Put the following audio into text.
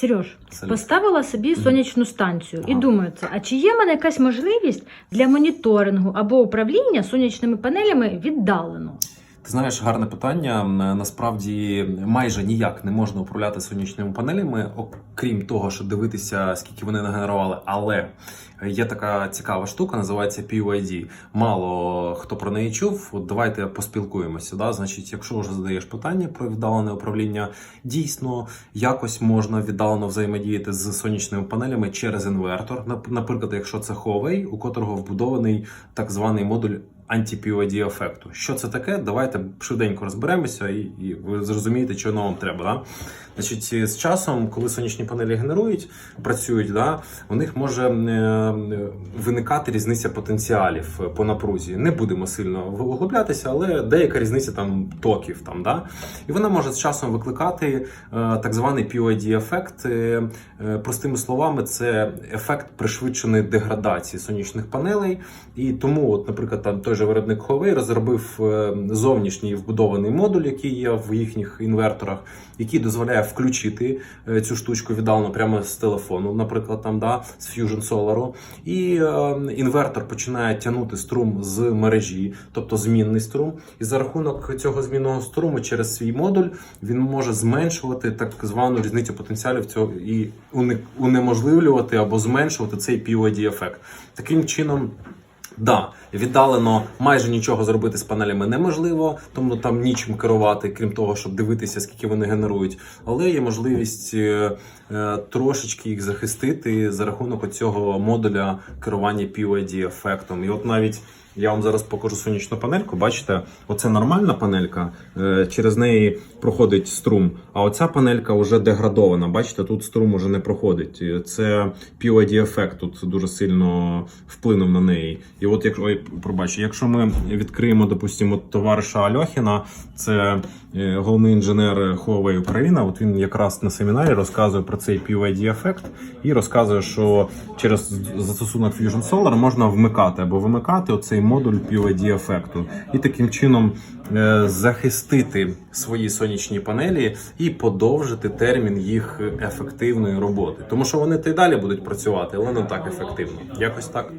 Сереж, Салют. поставила собі сонячну станцію і думаю, це, а чи є в мене якась можливість для моніторингу або управління сонячними панелями віддалено? Ти знаєш, гарне питання. Насправді майже ніяк не можна управляти сонячними панелями, окрім того, що дивитися, скільки вони нагенерували. Але є така цікава штука, називається PUID. Мало хто про неї чув. От давайте поспілкуємося. Да? Значить, якщо вже задаєш питання про віддалене управління, дійсно якось можна віддалено взаємодіяти з сонячними панелями через інвертор. Наприклад, якщо це Huawei, у котрого вбудований так званий модуль анті-POD ефекту. Що це таке? Давайте швиденько розберемося, і, і ви зрозумієте, що нам треба. Да? Значить, з часом, коли сонячні панелі генерують, працюють, да, у них може е, виникати різниця потенціалів по напрузі. Не будемо сильно углублятися, але деяка різниця там токів. Там, да? І вона може з часом викликати е, так званий POID-ефект. Е, е, Простими словами, це ефект пришвидшеної деградації сонячних панелей. І тому, от, наприклад, там той же виробник Huawei розробив е, зовнішній вбудований модуль, який є в їхніх інверторах, який дозволяє включити е, цю штучку віддалено прямо з телефону, наприклад, там да, з Fusion Solar. І е, інвертор починає тягнути струм з мережі, тобто змінний струм. І за рахунок цього змінного струму через свій модуль він може зменшувати так звану різницю потенціалів цього і унеможливлювати або зменшувати цей POD-ефект. Таким чином. Да, віддалено майже нічого зробити з панелями неможливо, тому там нічим керувати, крім того, щоб дивитися, скільки вони генерують. Але є можливість е, е, трошечки їх захистити за рахунок цього модуля керування POD ефектом. І от навіть я вам зараз покажу сонячну панельку. Бачите, оце нормальна панелька, е, через неї проходить струм. А оця панелька вже деградована. Бачите, тут струм уже не проходить. Це POD ефект тут дуже сильно вплинув на неї. І от якщо ой, пробач, якщо ми відкриємо, допустимо, товариша Альохіна, це е, головний інженер Huawei Україна. От він якраз на семінарі розказує про цей POD ефект і розказує, що через застосунок Fusion Solar можна вмикати або вимикати оцей модуль POD ефекту, і таким чином е, захистити свої сонячні панелі і подовжити термін їх ефективної роботи, тому що вони та й далі будуть працювати, але не так ефективно. Якось так.